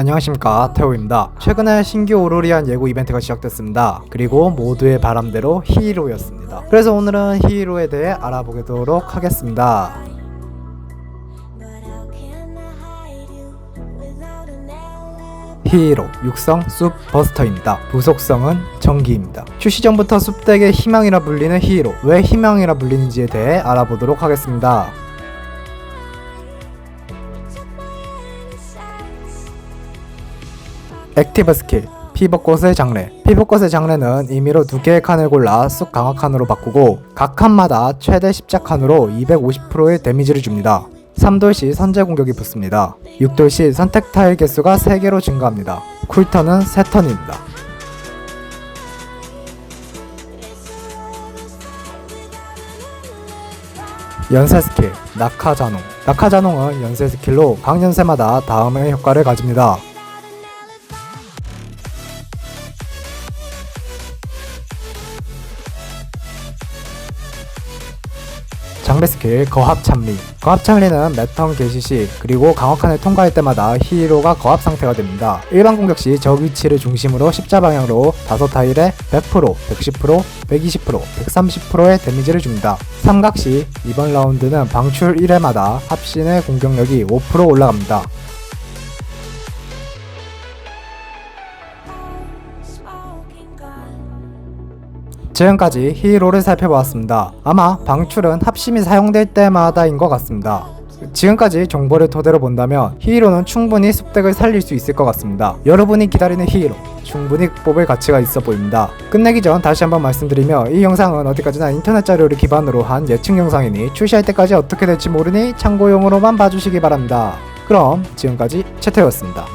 안녕하십니까 태호입니다. 최근에 신규 오로리안 예고 이벤트가 시작됐습니다. 그리고 모두의 바람대로 히이로였습니다. 그래서 오늘은 히이로에 대해 알아보도록 하겠습니다. 히이로 육성 숲 버스터입니다. 부속성은 전기입니다. 출시 전부터 숲덱의 희망이라 불리는 히이로 왜 희망이라 불리는지에 대해 알아보도록 하겠습니다. 액티브 스킬 피버꽃의 장례. 피버꽃의 장례는 임의로 두 개의 칸을 골라 쑥 강화 칸으로 바꾸고 각 칸마다 최대 10자 칸으로 250%의 데미지를 줍니다. 3돌 시 선제 공격이 붙습니다. 6돌 시 선택 타일 개수가 3개로 증가합니다. 쿨턴은 3턴입니다. 연쇄 스킬 낙하자농. 낙하자농은 연쇄 스킬로 각 연쇄마다 다음의 효과를 가집니다 장배 스킬 거합 참리. 거합 참리는 매턴 개시 시 그리고 강화칸을 통과할 때마다 히이로가 거합 상태가 됩니다. 일반 공격 시 적 위치를 중심으로 십자 방향으로 다섯 타일에 100%, 110%, 120%, 130%의 데미지를 줍니다. 삼각 시 이번 라운드는 방출 1회마다 합신의 공격력이 5% 올라갑니다 지금까지 히이로를 살펴보았습니다. 아마 방출은 합심이 사용될 때마다인 것 같습니다. 지금까지 정보를 토대로 본다면 히이로는 충분히 습덱을 살릴 수 있을 것 같습니다. 여러분이 기다리는 히이로 충분히 뽑을 가치가 있어 보입니다. 끝내기 전 다시 한번 말씀드리며 이 영상은 어디까지나 인터넷 자료를 기반으로 한 예측 영상이니 출시할 때까지 어떻게 될지 모르니 참고용으로만 봐주시기 바랍니다. 그럼 지금까지 채태였습니다.